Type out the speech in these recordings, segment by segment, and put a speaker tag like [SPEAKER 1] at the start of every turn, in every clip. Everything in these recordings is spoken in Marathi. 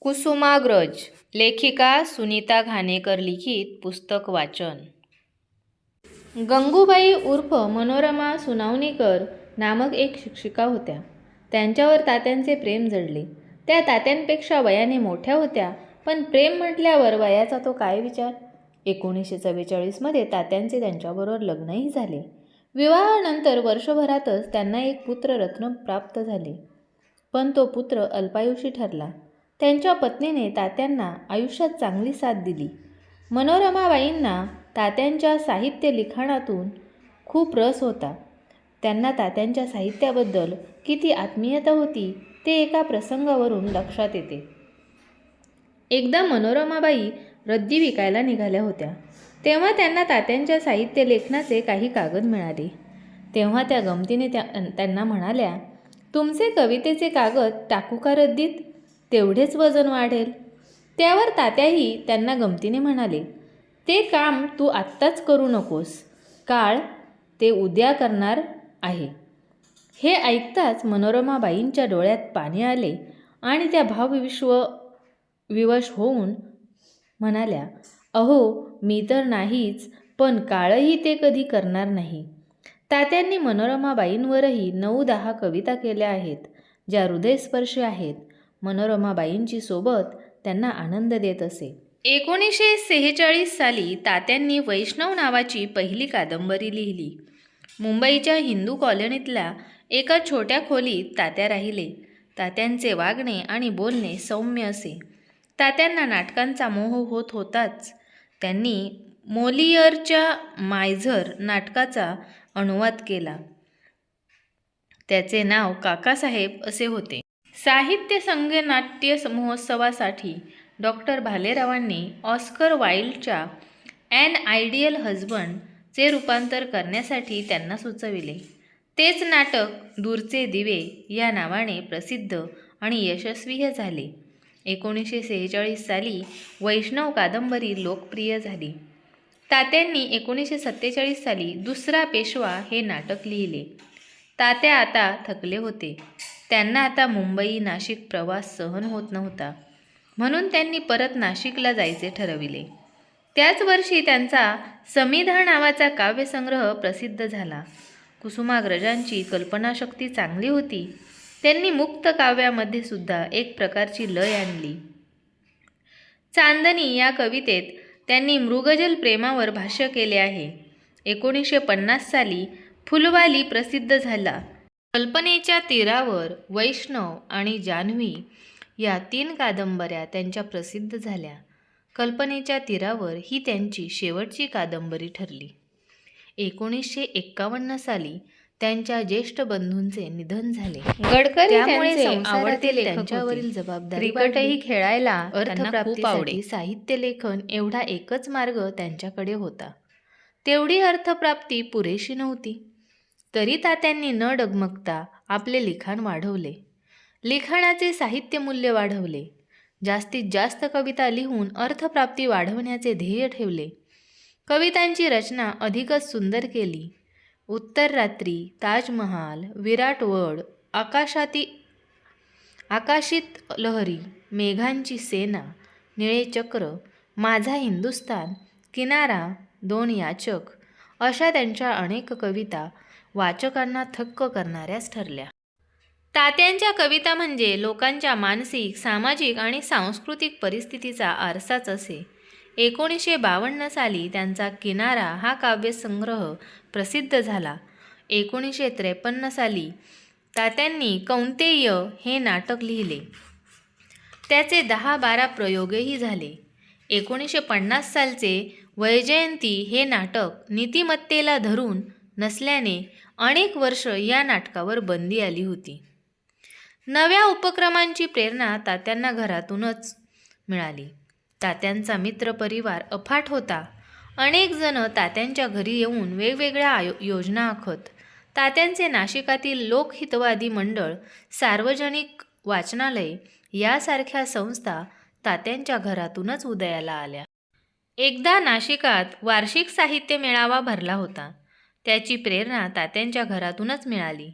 [SPEAKER 1] कुसुमाग्रज लेखिका सुनीता घाणेकर लिखित पुस्तक वाचन. गंगूबाई उर्फ मनोरमा सुनावणीकर नामक एक शिक्षिका होत्या. त्यांच्यावर तात्यांचे प्रेम जडले. त्या तात्यांपेक्षा वयाने मोठ्या होत्या पण प्रेम म्हटल्यावर वयाचा तो काय विचार? एकोणीसशे चव्वेचाळीसमध्ये तात्यांचे त्यांच्याबरोबर लग्नही झाले. विवाहानंतर वर्षभरातच त्यांना एक पुत्ररत्न प्राप्त झाले. पण तो पुत्र अल्पायुषी ठरला. त्यांच्या पत्नीने तात्यांना आयुष्यात चांगली साथ दिली. मनोरमाबाईंना तात्यांच्या साहित्य लिखाणातून खूप रस होता. त्यांना तात्यांच्या साहित्याबद्दल किती आत्मीयता होती ते एका प्रसंगावरून लक्षात येते. एकदा मनोरमाबाई रद्दी विकायला निघाल्या होत्या. तेव्हा त्यांना तात्यांच्या साहित्य लेखनाचे काही कागद मिळाले. तेव्हा त्या गमतीने त्या त्यांना म्हणाल्या तुमचे कवितेचे कागद टाकू का रद्दीत? तेवढेच वजन वाढेल. त्यावर तात्याही त्यांना गमतीने म्हणाले ते काम तू आत्ताच करू नकोस. काळ ते उद्या करणार आहे. हे ऐकताच मनोरमाबाईंच्या डोळ्यात पाणी आले आणि त्या भावविश्व विवश होऊन म्हणाल्या अहो मी तर नाहीच पण काळही ते कधी करणार नाही. तात्यांनी मनोरमाबाईंवरही नऊ दहा कविता केल्या आहेत ज्या हृदयस्पर्शी आहेत. मनोरमाबाईंची सोबत त्यांना आनंद देत असे. एकोणीसशे सेहेचाळीस साली तात्यांनी वैष्णव नावाची पहिली कादंबरी लिहिली. मुंबईच्या हिंदू कॉलनीतल्या एका छोट्या खोलीत तात्या राहिले. तात्यांचे वागणे आणि बोलणे सौम्य असे. तात्यांना नाटकांचा मोह होत होताच. त्यांनी मोलियरच्या मायझर नाटकाचा अनुवाद केला. त्याचे नाव काकासाहेब असे होते. साहित्य संघ नाट्य महोत्सवासाठी डॉक्टर भालेरावांनी ऑस्कर वाईल्डच्या ॲन आयडियल हजबंडचे रूपांतर करण्यासाठी त्यांना सुचविले. तेच नाटक दूरचे दिवे या नावाने प्रसिद्ध आणि यशस्वी झाले. एकोणीसशे सेहेचाळीस साली वैष्णव कादंबरी लोकप्रिय झाली. तात्यांनी एकोणीसशे सत्तेचाळीस साली दुसरा पेशवा हे नाटक लिहिले. तात्या आता थकले होते. त्यांना आता मुंबई नाशिक प्रवास सहन होत नव्हता. म्हणून त्यांनी परत नाशिकला जायचे ठरविले. त्याच वर्षी त्यांचा समीधा नावाचा काव्यसंग्रह प्रसिद्ध झाला. कुसुमाग्रजांची कल्पनाशक्ती चांगली होती. त्यांनी मुक्त काव्यामध्ये सुद्धा एक प्रकारची लय आणली. चांदनी या कवितेत त्यांनी मृगजल प्रेमावर भाष्य केले आहे. एकोणीसशे पन्नास साली फुलवाली प्रसिद्ध झाला. कल्पनेच्या तीरावर वैष्णव आणि जान्हवी या तीन कादंबऱ्या त्यांच्या प्रसिद्ध झाल्या. कल्पनेच्या तीरावर ही त्यांची शेवटची कादंबरी ठरली. एकोणीसशे एक्कावन्न साली त्यांच्या ज्येष्ठ बंधूंचे निधन झाले.
[SPEAKER 2] गडकरी
[SPEAKER 1] त्यामुळे
[SPEAKER 2] आवडते
[SPEAKER 1] त्यांच्यावरील. जबाबदारी
[SPEAKER 2] क्रिकेटही. खेळायला
[SPEAKER 1] अर्थप्राप्तीसाठी
[SPEAKER 2] आवडे.
[SPEAKER 1] साहित्य लेखन एवढा एकच मार्ग त्यांच्याकडे होता. तेवढी अर्थप्राप्ती पुरेशी नव्हती. तरी तात्यांनी न डगमगता आपले लिखाण वाढवले. लिखाणाचे साहित्य मूल्य वाढवले. जास्तीत जास्त कविता लिहून अर्थप्राप्ती वाढवण्याचे ध्येय ठेवले. कवितांची रचना अधिकच सुंदर केली. उत्तर रात्री ताजमहाल विराटवड आकाशाती आकाशित लहरी मेघांची सेना निळे चक्र माझा हिंदुस्तान किनारा दोन याचक अशा त्यांच्या अनेक कविता वाचकांना थक्क करणाऱ्याच ठरल्या. तात्यांच्या कविता म्हणजे लोकांच्या मानसिक सामाजिक आणि सांस्कृतिक परिस्थितीचा आरसाच असे. एकोणीसशे बावन्न साली त्यांचा किनारा हा काव्यसंग्रह प्रसिद्ध झाला. एकोणीसशे त्रेपन्न साली तात्यांनी कौंतेय हे नाटक लिहिले. त्याचे दहा बारा प्रयोगही झाले. एकोणीसशे पन्नास सालचे वैजयंती हे नाटक नीतिमत्तेला धरून नसल्याने अनेक वर्ष या नाटकावर बंदी आली होती. नव्या उपक्रमांची प्रेरणा तात्यांना घरातूनच मिळाली. तात्यांचा मित्र परिवार अफाट होता. अनेक जण तात्यांच्या घरी येऊन वेगवेगळ्या आयो योजना आखत तात्यांचे नाशिकातील लोकहितवादी मंडळ सार्वजनिक वाचनालय यासारख्या संस्था तात्यांच्या घरातूनच उदयाला आल्या. एकदा नाशिकात वार्षिक साहित्य मेळावा भरला होता. त्याची प्रेरणा तात्यांच्या घरातूनच मिळाली.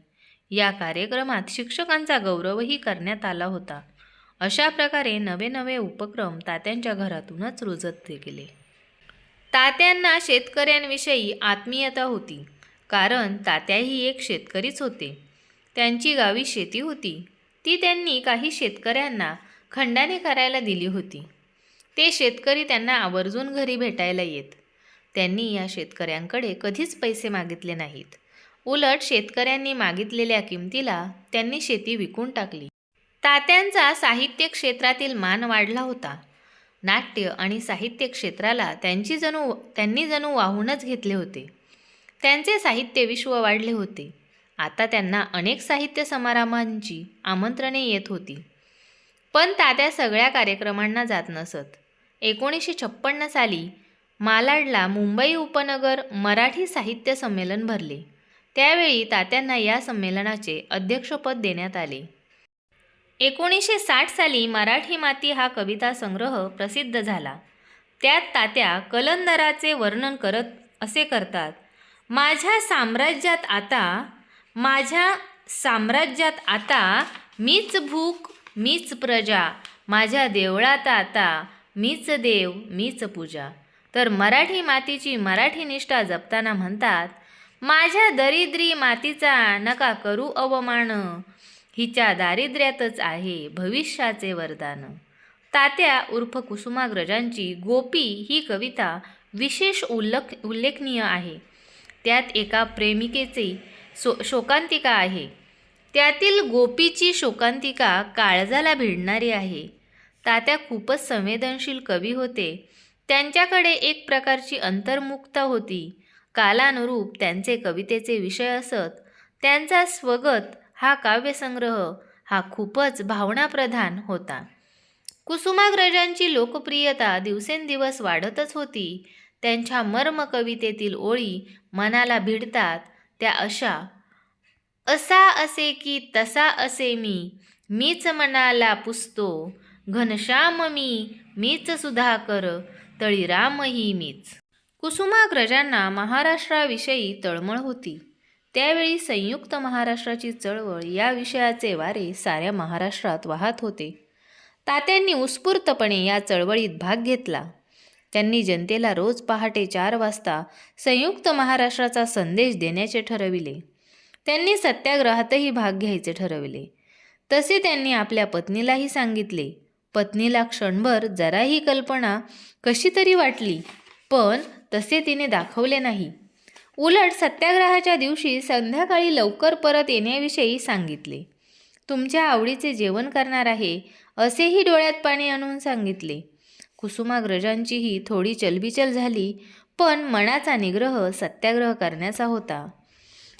[SPEAKER 1] या कार्यक्रमात शिक्षकांचा गौरवही करण्यात आला होता. अशा प्रकारे नवे नवे उपक्रम तात्यांच्या घरातूनच रुजत गेले. तात्यांना शेतकऱ्यांविषयी आत्मीयता होती कारण तात्याही एक शेतकरीच होते. त्यांची गावी शेती होती. ती त्यांनी काही शेतकऱ्यांना खंडाने करायला दिली होती. ते शेतकरी त्यांना आवर्जून घरी भेटायला येत. त्यांनी या शेतकऱ्यांकडे कधीच पैसे मागितले नाहीत. उलट शेतकऱ्यांनी मागितलेल्या किमतीला त्यांनी शेती विकून टाकली. तात्यांचा साहित्य क्षेत्रातील मान वाढला होता. नाट्य आणि साहित्य क्षेत्राला त्यांची जणू त्यांनी जणू वाहूनच घेतले होते. त्यांचे साहित्य विश्व वाढले होते. आता त्यांना अनेक साहित्य समारंभांची आमंत्रणे येत होती. पण तात्या सगळ्या कार्यक्रमांना जात नसत. एकोणीसशे छप्पन्न साली मालाडला मुंबई उपनगर मराठी साहित्य संमेलन भरले. त्यावेळी तात्यांना या संमेलनाचे अध्यक्षपद देण्यात आले. एकोणीसशे साठ साली मराठी माती हा कविता संग्रह प्रसिद्ध झाला. त्यात तात्या कलंदराचे वर्णन करत असे करतात माझ्या साम्राज्यात आता माझ्या साम्राज्यात आता मीच भूक मीच प्रजा माझ्या देवळात आता मीच देव मीच पूजा. तर मराठी मातीची मराठी निष्ठा जपताना म्हणतात माझ्या दरिद्री मातीचा नका करू अवमान. हिच्या दारिद्र्यातच आहे भविष्याचे वरदान. तात्या उर्फ कुसुमाग्रजांची गोपी ही कविता विशेष उल्लेख उल्लेखनीय आहे. त्यात एका प्रेमिकेचे सो शोकांतिका आहे. त्यातील गोपीची शोकांतिका काळजाला भिडणारी आहे. तात्या खूपच संवेदनशील कवी होते. त्यांच्याकडे एक प्रकारची अंतर्मुक्ता होती. कालानुरूप त्यांचे कवितेचे विषय असत. त्यांचा स्वगत हा काव्यसंग्रह हा खूपच भावनाप्रधान होता. कुसुमाग्रजांची लोकप्रियता दिवसेंदिवस वाढतच होती. त्यांच्या मर्म कवितेतील ओळी मनाला भिडतात. त्या अशा असा असे की तसा असे मी मीच मनाला पुसतो. घनश्याम मी मीच सुधाकर. तळी रामही मीच कुसुमाग्रजांना महाराष्ट्राविषयी तळमळ होती. त्यावेळी संयुक्त महाराष्ट्राची चळवळ या विषयाचे वारे साऱ्या महाराष्ट्रात वाहत होते. तात्यांनी उत्स्फूर्तपणे या चळवळीत भाग घेतला. त्यांनी जनतेला रोज पहाटे चार वाजता संयुक्त महाराष्ट्राचा संदेश देण्याचे ठरविले. त्यांनी सत्याग्रहातही भाग घ्यायचे ठरविले. तसे त्यांनी आपल्या पत्नीलाही सांगितले पत्नीला क्षणभर जरा ही कल्पना कशी तरी वाटली पण तसे तिने दाखवले नाही. उलट सत्याग्रहाच्या दिवशी संध्याकाळी लवकर परत येण्याविषयी सांगितले. तुमच्या आवडीचे जेवण करणार आहे असेही डोळ्यात पाणी आणून सांगितले. कुसुमाग्रजांचीही थोडी चलबिचल झाली पण मनाचा निग्रह सत्याग्रह करण्याचा होता.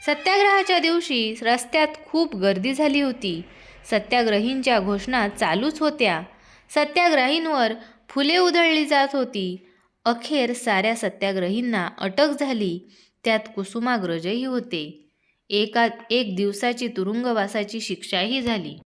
[SPEAKER 1] सत्याग्रहाच्या दिवशी रस्त्यात खूप गर्दी झाली होती. सत्याग्रहींच्या घोषणा चालूच होत्या. सत्याग्रहींवर फुले उधळली जात होती. अखेर साऱ्या सत्याग्रहींना अटक झाली. त्यात कुसुमाग्रजही होते. एका एक दिवसाची तुरुंगवासाची शिक्षाही झाली.